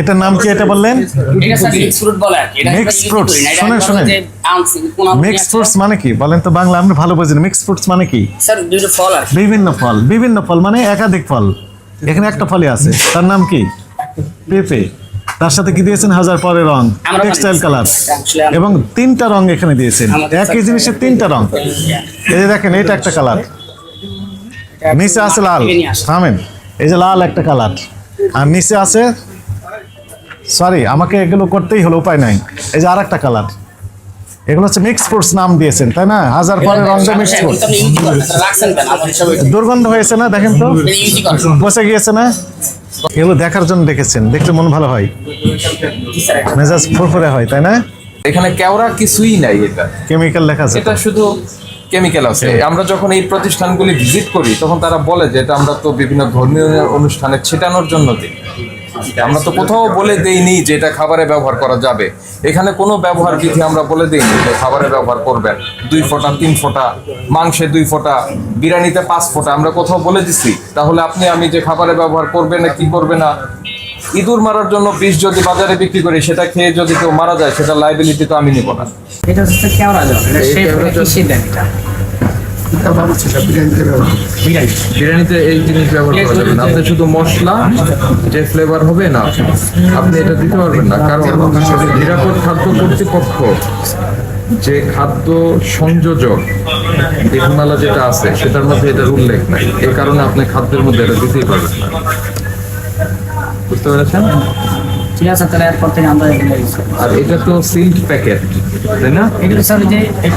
এটার নাম কি এটা বললেন? মিক্স আমরা শোনেন, আমরা শোনেন। মিক্স ফ্রুটস মানে কি? বলেন তো বাংলা আপনি ভালো বোঝেন। মিক্স ফ্রুটস মানে কি? স্যার দুটো ফল আর বিভিন্ন ফল বিভিন্ন ফল মানে একাধিক ফল। এখানে একটা ফলই আছে। তার নাম কি? পেঁপে। তার সাথে কি দিয়েছেন? হাজার পরে রং। টেক্সটাইল কালার এবং তিনটা রং এখানে দিয়েছেন। একই জিনিসের তিনটা রং। এই যে দেখেন এটা একটা কালার নিচে আছে লাল। থামেন। এই যে লাল একটা কালার আর নিচে আছে সরি আমাকে এগুলো করতেই হলো উপায় নাই। এই যে আর একটা কালার এগুলো হচ্ছে মিক্স ফ্রুটস নাম দিয়েছেন তাই না? হাজার পরে রং দিয়ে মিক্স এটা- দুর্গন্ধ হয়েছে না দেখেন তো। বসে গিয়েছে না? এগুলো দেখার জন্য দেখেছেন দেখতে মন ভালো হয়। মেজাজ ফুরফুরে হয় তাই না? এখানে কেওড়া কিছুই নাই এটা। কেমিক্যাল লেখা আছে এটা শুধু কেমিক্যাল আছে। আমরা যখন এই প্রতিষ্ঠানগুলি ভিজিট করি তখন তারা বলে যে এটা আমরা তো বিভিন্ন ধর্মীয় অনুষ্ঠানে ছেটানোর জন্য দিই। আমরা তো কোথাও বলে দেইনি যে এটা খাবারে ব্যবহার করা যাবে। এখানে কোনো ব্যবহার বিধি আমরা বলে দেইনি যে খাবারে ব্যবহার করবেন। দুই ফোঁটা তিন ফোঁটা মাংসে দুই ফোঁটা বিরিয়ানিতে পাঁচ ফোঁটা আমরা কোথাও বলে দিছি। তাহলে আপনি আমি যে খাবারে ব্যবহার করবে না কি করবে না ইঁদুর মারার জন্য বিষ যদি বাজারে বিক্রি করি সেটা খেয়ে যদি কেউ মারা যায় সেটা লাইবিলিটি তো আমি নিব না। এটা হচ্ছে কেওড়া জল, বিরিয়ানিতে এই জিনিস ব্যবহার করা যাবে না। আপনি শুধু মশলা, যে ফ্লেভার হবে না, আপনি এটা দিতে পারবেন না। কারণ নিরাপদ খাদ্য কর্তৃপক্ষ যে খাদ্য সংযোজক বিধিমালা যেটা আছে, সেটার মধ্যে এটার উল্লেখ নাই। এই কারণে আপনি খাদ্যের মধ্যে এটা দিতেই পারবেন না। বুঝতে পেরেছেন? ঠিক আছে তাহলে এরপর থেকে আমরা আর এটা তো সিল্ড প্যাকেট তাই না? এগুলো স্যার যে এই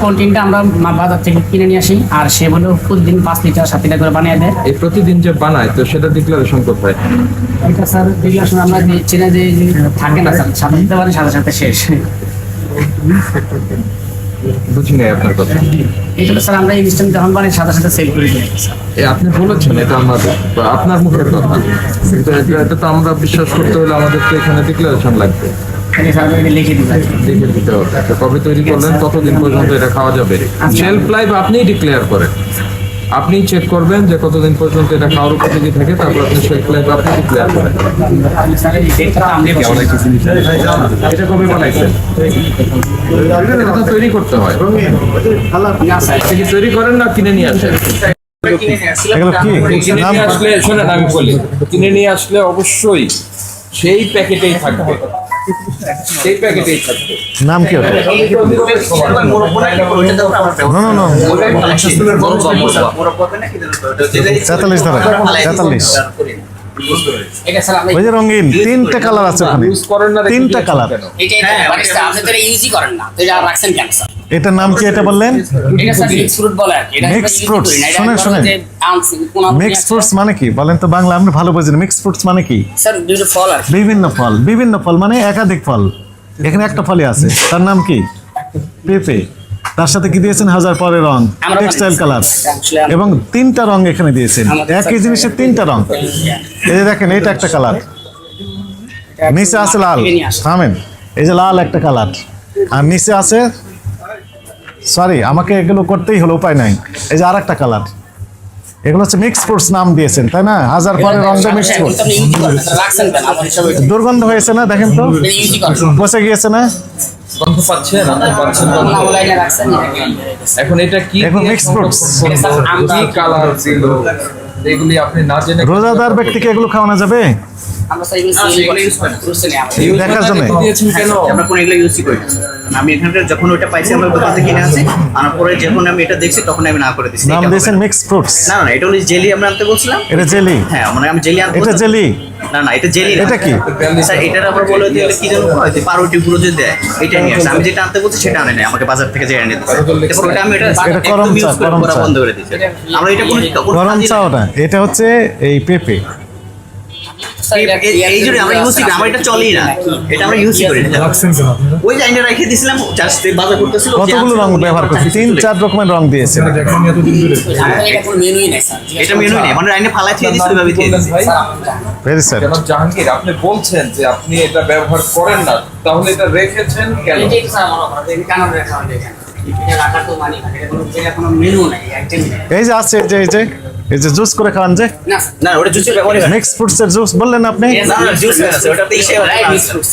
আমরা বাজার থেকে কিনে নিয়ে আসি আর সে বলে প্রতিদিন পাঁচ লিটার সাত লিটার করে বানিয়ে দেয়। এই প্রতিদিন যে বানায় তো সেটা ডিক্লারেশন কোথায়? এটা স্যার আসলে আমরা দিচ্ছি না যে থাকে না স্যার সাথে দিতে সাথে সাথে শেষ। বুঝি নাই আপনার কথা। এটা স্যার আমরা এই সিস্টেম যখন বানাই সাথে সাথে সেল করে দিই। আপনি বলেছেন এটা আমাদের আপনার মুখের কথা। কিন্তু এটা- তো আমরা বিশ্বাস করতে হলে আমাদের তো এখানে ডিক্লারেশন লাগবে লিখে দিতে হবে। কবে তৈরি করলেন কতদিন পর্যন্ত এটা খাওয়া যাবে? সেলফ লাইফ আপনিই ডিক্লেয়ার করেন। আপনি চেক করবেন যে কতদিন পর্যন্ত এটা খাওয়ার উপযোগী থাকে তারপর আপনি শেলফ লাইফ আপনি ডিক্লেয়ার করেন। এটা কবে বানাইছেন? এটা তো তৈরি করতে হয়। আপনি কি তৈরি করেন না কিনে নিয়ে আসেন? কিনে নিয়ে আসলে শোনেন আমি বলি কিনে নিয়ে আসলে অবশ্যই সেই সেই প্যাকেটেই থাকবে। রঙিন তিনটা কালার আছে তিনটা কালার ইউজই করেন না। রাখছেন কেন এটার নাম কি এটা বললেন? এটা স্যার মিক্স ফ্রুট বলে আর কি। এটা আমরা Mixed use fruits, করি না, এটা শোনেন, শোনেন। যে আনছি, কোন আপনি মিক্স ফ্রুটস মানে কি? বলেন তো বাংলা আপনি ভালো বোঝেন। মিক্স ফ্রুটস মানে কি? স্যার দুটো ফল বিভিন্ন ফল বিভিন্ন ফল মানে একাধিক ফল। এখানে একটা ফলই আছে। তার নাম কি? পেঁপে। তার সাথে কি দিয়েছেন? হাজার পরে রং। টেক্সটাইল কালার এবং তিনটা রং এখানে দিয়েছেন। একই জিনিসের তিনটা রং। এই যে দেখেন এটা একটা কালার নিচে আছে লাল। থামেন। এই যে লাল একটা কালার আর নিচে আছে সরি আমাকে এগুলো করতেই হলো উপায় নাই এই যে আর একটা কালার এগুলো হচ্ছে মিক্স ফ্রুটস নাম দিয়েছেন তাই না হাজার পরে রং দিয়ে মিক্স এখন ফ্রুট তো আপনি ইউজই করেন না, স্যার, রাখছেন কেন? আমার হিসাবে এটা। দুর্গন্ধ হয়েছে না দেখেন তো। বসে গিয়েছে না গন্ধ এখন এটা কি এখন দিয়ে mixed গন্ধ fruits। পছন্দ? এটা স্যার আমরা- কি কালার ছিল এগুলি আপনি না জেনে রোজাদার ব্যক্তিকে এগুলো খাওয়ানো যাবে আমরা দেখার জন্য। কোনো? এগুলো ইউজই করি। আমি এখানকার যখন ওইটা পাইছি আমরা দোকান থেকে কিনে আনার পরে যখন আমি এটা দেখছি তখন আমি না করে দিচ্ছি নাম দিয়েছেন মিক্স ফ্রুটস না না এটা হলো জেলি আমরা আনতে বলছিলাম। এটা জেলি? হ্যাঁ মানে আমি জেলি আনতে এটা জেলি? না না এটা জেলি না। এটা কি? স্যার এটার আবার বলে দিয়ে কি যেন হয় যে পাউরুটি গুঁড়ো যে দেয় এটা নিয়ে আসছে আমি যেটা আনতে বলছি সেটা আনে নাই আমাকে বাজার থেকে যে এনে দিচ্ছে এরপর ওটা আমি এটা এটা করম চা, use করে করম করা চা। বন্ধ করে আমরা এটা কোনো কোনো গরম চা না। এটা হচ্ছে এই পেঁপে। এই- এই- এই জন্য আমরা ইউজই করি আমার এটা চলেই না। এটা আমরা ইউজই করি না। ওই যে আইনে রেখে দিছিলাম জাস্ট বাজার করতেছিল কতগুলো রং ব্যবহার করছে? তিন চার রকমের রং আমাদের এটা কোনো মেনুই নেই স্যার। এটা। মেনু মানে আইনে ফালাই দিয়ে দিছিল ভাবে দিয়ে দিছে ভাই। স্যার, আপনি ভেরি স্যার কেন জাহাঙ্গীর আপনি বলছেন যে আপনি এটা ব্যবহার করেন না তাহলে এটা রেখেছেন কেন? এটাই স্যার আমার কেন রাখা হলো এটা রাখার তো মানি এটা কোনো- মেনু নেই, একদমই এই যে আছে এই যে এই যে। এই যে জুস করে খাওয়ান যে। না না ওটা জুসের ব্যবহার হয়। মিক্স ফ্রুটসের জুস বললেন আপনি? না না জুস আছে ওটাতে ইসে dry mix fruits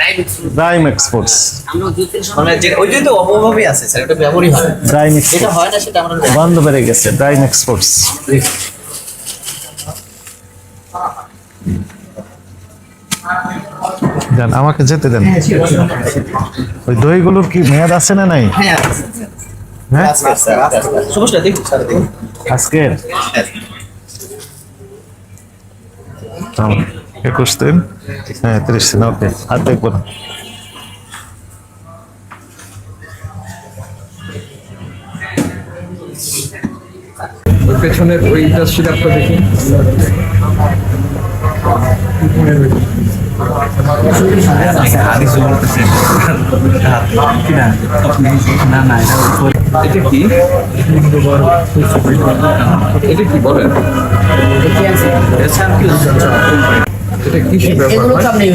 dry mix fruit dry mix fruits আমরা জুসের মানে যে ওই যে তো অভাবই আছে স্যার ওটা ব্যবহারই হয় ড্রাই মিক্স যেটা হয় না সেটা আমরা বন্ধ বেড়ে গেছে ড্রাই মিক্স ফ্রুটস দেন আমাকে যেতে দেন। ওই দইগুলোর কি মেয়াদ আছে না নাই? হ্যাঁ হ্যাঁ? আজকে স্যার দেখুন স্যার দেখুন আজকের? হ্যাঁ। একুশ দিন হ্যাঁ তিরিশ দিন ওকে আর দেখব না। ওই পেছনের ওইটা সিরাপটা দেখি এটা কি এটা কি বলেন এটা আমি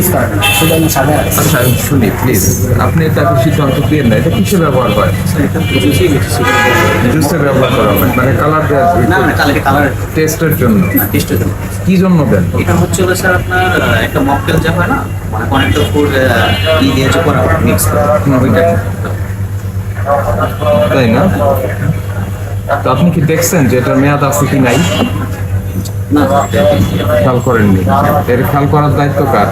সাদা রাখছি। আচ্ছা আমি শুনি প্লিজ আপনি এটা সিদ্ধান্ত দিয়ে না এটা কিসে ব্যবহার হয়? জুসে ব্যবহার করা হয় মানে কালার কালার টেস্টের জন্য। টেস্টের জন্য। কি জন্য দেন? এটা হচ্ছে স্যার আপনার একটা মকটেল যা হয় না মানে অনেকটা ফুড ই দিয়ে যে করা মিক্স করা। ওইটা তাই না? তো আপনি কি দেখছেন যে এটার মেয়াদ আছে কি নাই? খেয়াল করেননি। এর খেয়াল করার দায়িত্ব কার?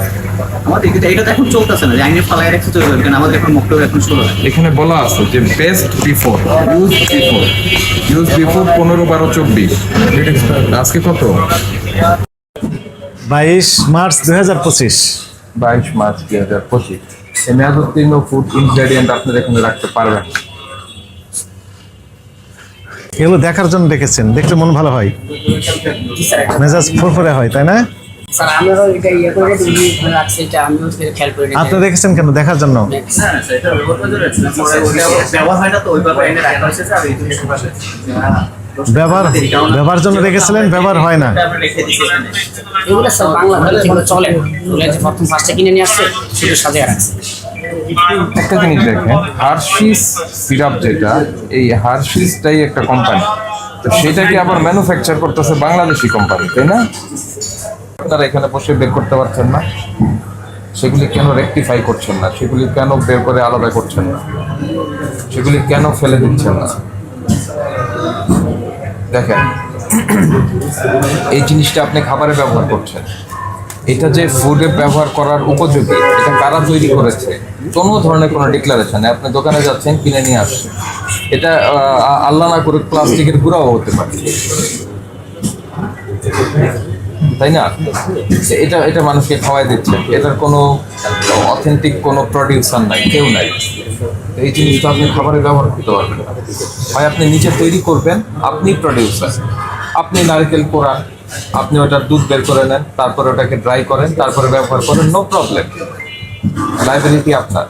আমাদের এটা এটা এখন চলতেছে না যে আইনের ফালাই রাখছে তো কারণ আমাদের এখন মকটেল এখন শুরু এখানে বলা আছে যে best before use before use before পনেরো বারো চব্বিশ। আজকে কত? বাইশ মার্চ দুই হাজার পঁচিশ। বাইশ মার্চ দুই হাজার পঁচিশ। এই মেয়াদ উত্তীর্ণ ফুড ইনগ্রেডিয়েন্ট আপনারা এখানে রাখতে পারবেন। এগুলো দেখার জন্য দেখেছেন দেখলে মন ভালো হয়। মেজাজ ফুরফুরে হয় তাই না? স্যার আমরাও এটা ইয়ে করে দিই রাখছি এটা আমিও সেটা খেয়াল করে আপনি দেখেছেন কেন দেখার জন্য? স্যার এটা ব্যবহার ব্যবহার হয় স্যার জন্য রেখেছিলেন ব্যবহার হয় না। এগুলো সব বাংলা চলে প্রথম ফার্স্টে কিনে নিয়ে আসছে শুধু সাজিয়ে রাখছে। একটা জিনিস দেখেন হার্শিস সিরাপ যেটা, এই হার্শিসটাই একটা কোম্পানি তো সেটাকে আবার ম্যানুফ্যাকচার করতেছে বাংলাদেশি কোম্পানি তাই না? আপনারা এখানে বসে বের করতে পারছেন না। সেগুলি কেন রেকটিফাই করছেন না? সেগুলি কেন বের করে আলাদা করছেন না? সেগুলি কেন ফেলে দিচ্ছেন না? দেখেন, এই জিনিসটা আপনি খাবারে ব্যবহার করছেন। এটা যে ফুডে ব্যবহার করার উপযোগী, এটা কারা তৈরি করেছে? কোনো ধরনের কোনো ডিক্লারেশন আপনি দোকানে যাচ্ছেন, কিনে নিয়ে আসছেন। এটা আল্লাহ না করে প্লাস্টিকের গুঁড়াও হতে পারে। তাই না? এটা এটা মানুষকে খাওয়াই দিচ্ছে। এটার কোনো অথেন্টিক কোনো প্রডিউসার নাই, কেউ নাই। এই জিনিসটা আপনি খাবারে ব্যবহার করতে পারবেন হয় আপনি নিজে তৈরি করবেন, আপনি প্রডিউসার আপনি নারকেল কোড়ান আপনি ওটার দুধ বের করে নেন, তারপরে ওটাকে ড্রাই করেন, তারপরে ব্যবহার করেন নো প্রবলেম লাইব্রেরিটি আপনার।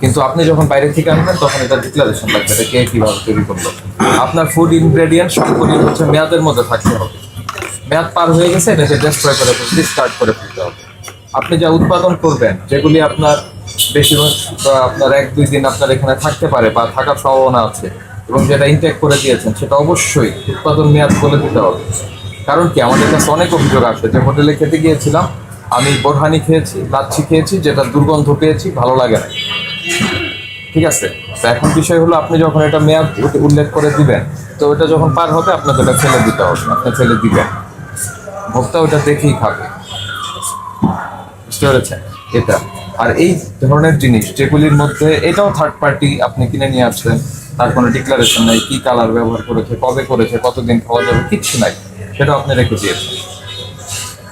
কিন্তু আপনি যখন বাইরে থেকে আনবেন, তখন এটা ডিক্লারেশন লাগবে, এটা কে কীভাবে তৈরি করল। আপনার ফুড ইনগ্রেডিয়েন্ট সবগুলি হচ্ছে মেয়াদের মধ্যে থাকতে হবে। মেয়াদ পার হয়ে গেছে, এটাকে ডেস্ট্রয় করে স্টার্ট করে ফেলতে হবে। আপনি যা উৎপাদন করবেন, যেগুলি আপনার বেশিরভাগ আপনার এক, দুই দিন আপনার এখানে থাকতে পারে, বা থাকার সম্ভাবনা আছে, এবং যেটা ইনটেক করে দিয়েছেন, সেটা অবশ্যই উৎপাদন মেয়াদ বলে দিতে হবে। কারণ কি, আমাদের কাছে অনেক অভিযোগ আসে যে হোটেলে খেতে গিয়েছিলাম, আমি বোরহানি খেয়েছি, লাচ্ছি খেয়েছি, যেটা দুর্গন্ধ পেয়েছি, ভালো লাগে না। ঠিক আছে? তো এখন বিষয় হলো, আপনি যখন এটা মেয়াদ উল্লেখ করে দিবেন, তো ওটা যখন পার হবে আপনাকে ওটা ফেলে দিতে হবে, আপনি ফেলে দিবেন। ভোক্তা ওটা দেখেই খাবে। বুঝতে পেরেছেন? এটা। আর এই ধরনের জিনিস, যেগুলির মধ্যে এটাও থার্ড পার্টি আপনি কিনে নিয়ে আসছেন তার কোনো ডিক্লারেশন নাই, কি কালার ব্যবহার করেছে, কবে করেছে, কতদিন খাওয়া যাবে, কিচ্ছু নাই। সেটা আপনি রেখে দিয়েছেন।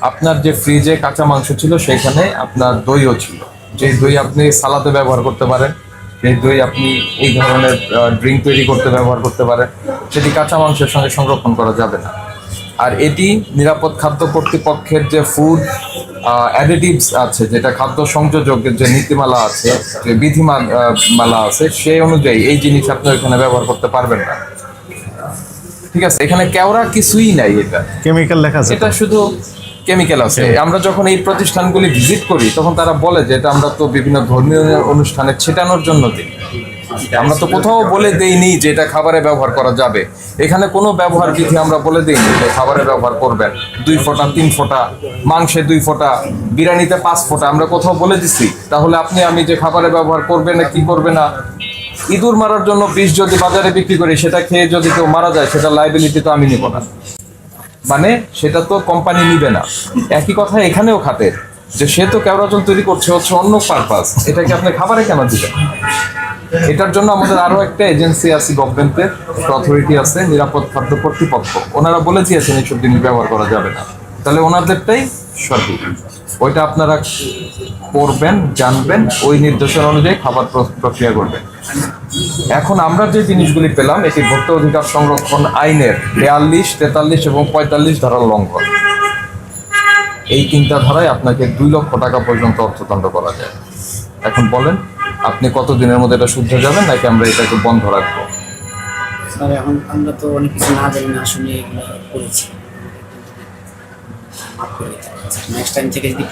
আপনার যে ফ্রিজে কাঁচা মাংস ছিল, সেখানে আপনার দইও ছিল। যে দই আপনি সালাদে ব্যবহার করতে পারেন সেই দই আপনি এই ধরনের ড্রিঙ্ক তৈরি করতে ব্যবহার করতে পারেন, সেটি কাঁচা মাংসের সঙ্গে সংরক্ষণ করা যাবে না। আর এটি নিরাপদ খাদ্য কর্তৃপক্ষের যে ফুড অ্যাডিটিভস আছে, যেটা খাদ্য সংযোজকের যে নীতিমালা আছে, যে বিধিমালা মালা আছে, সেই অনুযায়ী এই জিনিস আপনি এখানে ব্যবহার করতে পারবেন না। ঠিক আছে এখানে কেওড়া কিছুই নাই এটা। কেমিক্যাল লেখা আছে এটা শুধু কেমিক্যাল আছে। আমরা যখন এই প্রতিষ্ঠানগুলি ভিজিট করি তখন তারা বলে যে এটা আমরা তো বিভিন্ন ধর্মীয় অনুষ্ঠানে ছেটানোর জন্য দিই। আমরা তো কোথাও বলে দেইনি যে এটা খাবারে ব্যবহার করা যাবে। এখানে কোনো ব্যবহার বিধি আমরা বলে দিইনি যে খাবারে ব্যবহার করবেন। দুই ফোঁটা তিন ফোঁটা মাংসে দুই ফোঁটা বিরিয়ানিতে পাঁচ ফোঁটা। আমরা কোথাও বলে দিছি তাহলে আপনি আমি যে খাবারে ব্যবহার করবে না কি করবে না ইঁদুর মারার জন্য বিষ যদি বাজারে বিক্রি করি, সেটা খেয়ে যদি কেউ মারা যায়, সেটা লাইবিলিটি তো আমি নিব না। মানে সেটা তো কোম্পানি নিবে না। একই কথা এখানেও খাতের যে সে তো কেওড়াজল তৈরি করছে, হচ্ছে অন্য পারপাস এটাকে আপনি খাবারে কেন দিবেন? এটার জন্য আমাদের আরও একটা এজেন্সি আছে গভর্নমেন্টের অথরিটি আছে, নিরাপদ খাদ্য কর্তৃপক্ষ। ওনারা বলে দিয়েছেন এইসব জিনিস ব্যবহার করা যাবে না। তাহলে ওনাদেরটাই সঠিক। ওইটা আপনারা করবেন জানবেন, ওই নির্দেশনা অনুযায়ী খাবার প্র- প্রক্রিয়া করবেন। এখন আমরা যে জিনিসগুলি পেলাম, এটি ভোক্তা অধিকার সংরক্ষণ আইনের বিয়াল্লিশ, তেতাল্লিশ এবং পঁয়তাল্লিশ ধারার লঙ্ঘন। এই তিনটা ধারায় আপনাকে দুই লক্ষ টাকা পর্যন্ত অর্থদণ্ড করা যায়। এখন বলেন, আপনি কত দিনের মধ্যে এটা শুদ্ধ যাবেন নাকি আমরা এটাকে বন্ধ রাখব? স্যার, এখন আমরা তো অনেক কিছু না জানি, না শুনে এগুলো করেছি। মাফ করে দিতে নেক্সট টাইম থেকে যদি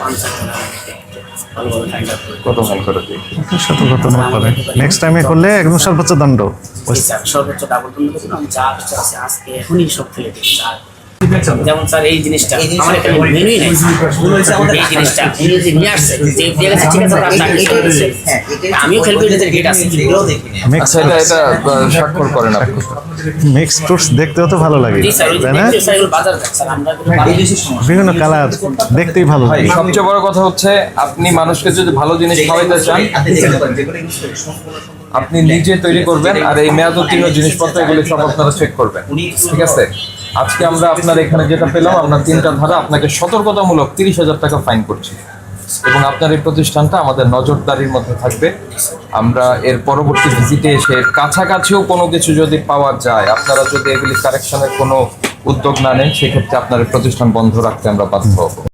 ভালোভাবে করে কত ভালো করে দিই সতর্কতা না করে। নেক্সট টাইমে করলে একদম সর্বোচ্চ দণ্ড। সর্বোচ্চ ডাবল আমি যা কিছু আছে আজকে এখনই সব ফেলে দিই যেমন স্যার এই জিনিসটা আমার কেমন? মেনুই নেই। এই জিনিসটা নিয়ে আসছে। যে দিয়ে গেছে ঠিক আছে। হ্যাঁ, এটাই আমিও খেলব এটাতে রেট আছে মিক্স আচ্ছা এটা এটা স্বাক্ষর করেন আপনি। মিক্স ফ্রুটস দেখতেও তো ভালো লাগে। তাই না? বিভিন্ন কালার দেখতেই ভালো লাগে। সবচেয়ে বড় কথা হচ্ছে আপনি মানুষকে যদি ভালো জিনিস খাওয়াইতে চান আপনি নিজে তৈরি করবেন আর এই মেয়াদ উত্তীর্ণ জিনিসপত্র এগুলি সব আপনারা চেক করবেন। ঠিক আছে? আজকে আমরা আপনার এখানে যেটা পেলাম, আপনার তিনটা ধারা, আপনাকে সতর্কতামূলক তিরিশ হাজার টাকা ফাইন করছি। এবং আপনার এই প্রতিষ্ঠানটা আমাদের নজরদারির মধ্যে থাকবে। আমরা এর পরবর্তী ভিজিটে এসে কাছাকাছিও কোনো কিছু যদি পাওয়া যায়, আপনারা যদি এগুলি কারেকশনের কোনো উদ্যোগ না নেন, সেক্ষেত্রে আপনার প্রতিষ্ঠান বন্ধ রাখতে আমরা বাধ্য হব।